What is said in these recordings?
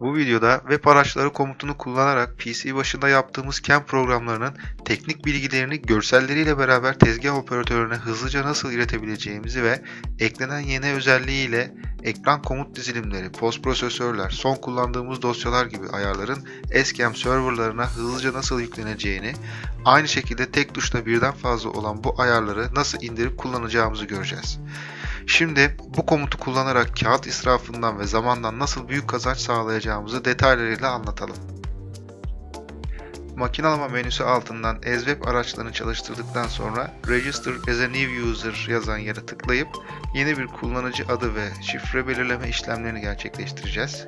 Bu videoda web araçları komutunu kullanarak PC başında yaptığımız CAM programlarının teknik bilgilerini görselleriyle beraber tezgah operatörüne hızlıca nasıl iletebileceğimizi ve eklenen yeni özelliğiyle ekran komut dizilimleri, postprosesörler, son kullandığımız dosyalar gibi ayarların SCAM serverlarına hızlıca nasıl yükleneceğini, aynı şekilde tek tuşla birden fazla olan bu ayarları nasıl indirip kullanacağımızı göreceğiz. Şimdi bu komutu kullanarak kağıt israfından ve zamandan nasıl büyük kazanç sağlayacağımızı detaylarıyla anlatalım. Makinalama menüsü altından EzWeb araçlarını çalıştırdıktan sonra Register as a New User yazan yere tıklayıp yeni bir kullanıcı adı ve şifre belirleme işlemlerini gerçekleştireceğiz.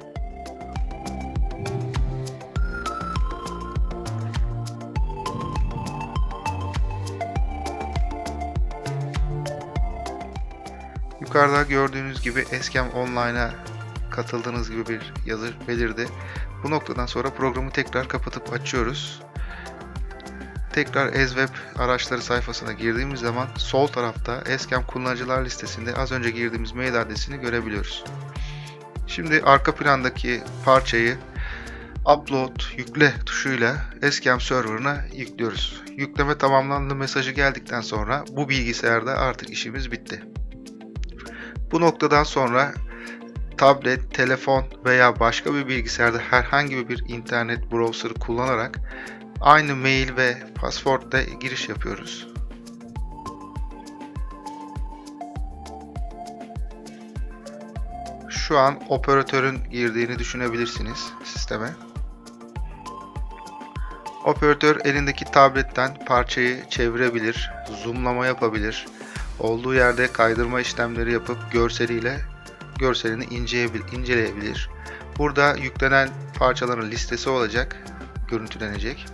Yukarıda gördüğünüz gibi Eskem Online'a katıldığınız gibi bir yazı belirdi. Bu noktadan sonra programı tekrar kapatıp açıyoruz. Tekrar EzWeb araçları sayfasına girdiğimiz zaman sol tarafta Eskem kullanıcılar listesinde az önce girdiğimiz mail adresini görebiliyoruz. Şimdi arka plandaki parçayı Upload yükle tuşuyla Eskem serverına yüklüyoruz. Yükleme tamamlandı mesajı geldikten sonra bu bilgisayarda artık işimiz bitti. Bu noktadan sonra tablet, telefon veya başka bir bilgisayarda herhangi bir internet browser kullanarak aynı mail ve passwordla giriş yapıyoruz. Şu an operatörün girdiğini düşünebilirsiniz sisteme. Operatör elindeki tabletten parçayı çevirebilir, zoomlama yapabilir, olduğu yerde kaydırma işlemleri yapıp görseliyle görselini inceleyebilir. Burada yüklenen parçaların listesi olacak, görüntülenecek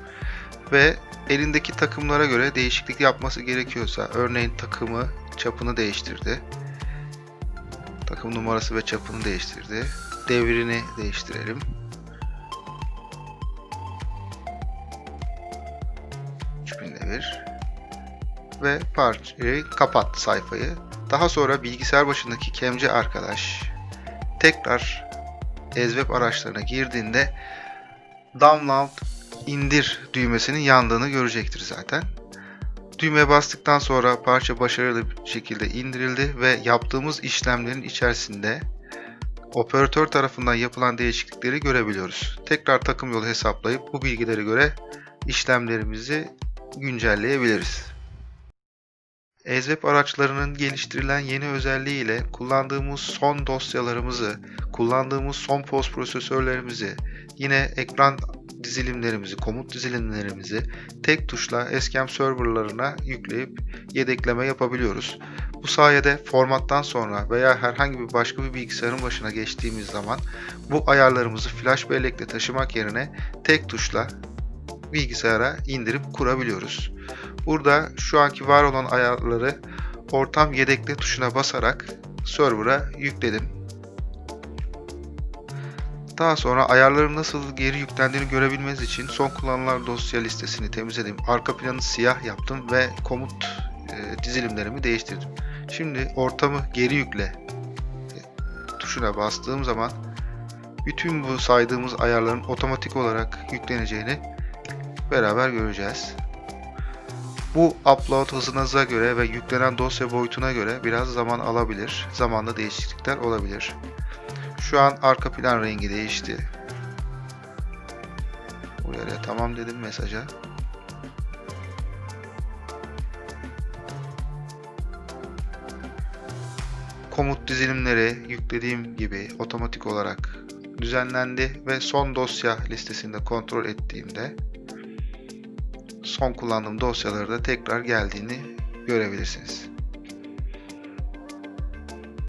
ve elindeki takımlara göre değişiklik yapması gerekiyorsa örneğin takımı çapını değiştirdi. Takım numarası ve çapını değiştirdi. Devrini değiştirelim. devir ve parçayı kapat sayfayı. Daha sonra bilgisayar başındaki kemci arkadaş tekrar EzWeb araçlarına girdiğinde download indir düğmesinin yandığını görecektir zaten. Düğmeye bastıktan sonra parça başarılı bir şekilde indirildi ve yaptığımız işlemlerin içerisinde operatör tarafından yapılan değişiklikleri görebiliyoruz. Tekrar takım yolu hesaplayıp bu bilgilere göre işlemlerimizi güncelleyebiliriz. EZWeb araçlarının geliştirilen yeni özelliği ile kullandığımız son dosyalarımızı, kullandığımız son post prosesörlerimizi, yine ekran dizilimlerimizi, komut dizilimlerimizi tek tuşla Eskem serverlarına yükleyip yedekleme yapabiliyoruz. Bu sayede formattan sonra veya herhangi bir başka bir bilgisayarın başına geçtiğimiz zaman bu ayarlarımızı flash bellekle taşımak yerine tek tuşla bilgisayara indirip kurabiliyoruz. Burada şu anki var olan ayarları ortam yedekle tuşuna basarak server'a yükledim. Daha sonra ayarların nasıl geri yüklendiğini görebilmeniz için son kullanılan dosya listesini temizledim. Arka planı siyah yaptım ve komut e, dizilimlerimi değiştirdim. Şimdi ortamı geri yükle tuşuna bastığım zaman bütün bu saydığımız ayarların otomatik olarak yükleneceğini beraber göreceğiz. Bu upload hızınıza göre ve yüklenen dosya boyutuna göre biraz zaman alabilir. Zamanla değişiklikler olabilir. Şu an arka plan rengi değişti. Buraya tamam dedim mesaja. Komut dizilimleri yüklediğim gibi otomatik olarak düzenlendi ve son dosya listesinde kontrol ettiğimde son kullandığım dosyaları da tekrar geldiğini görebilirsiniz.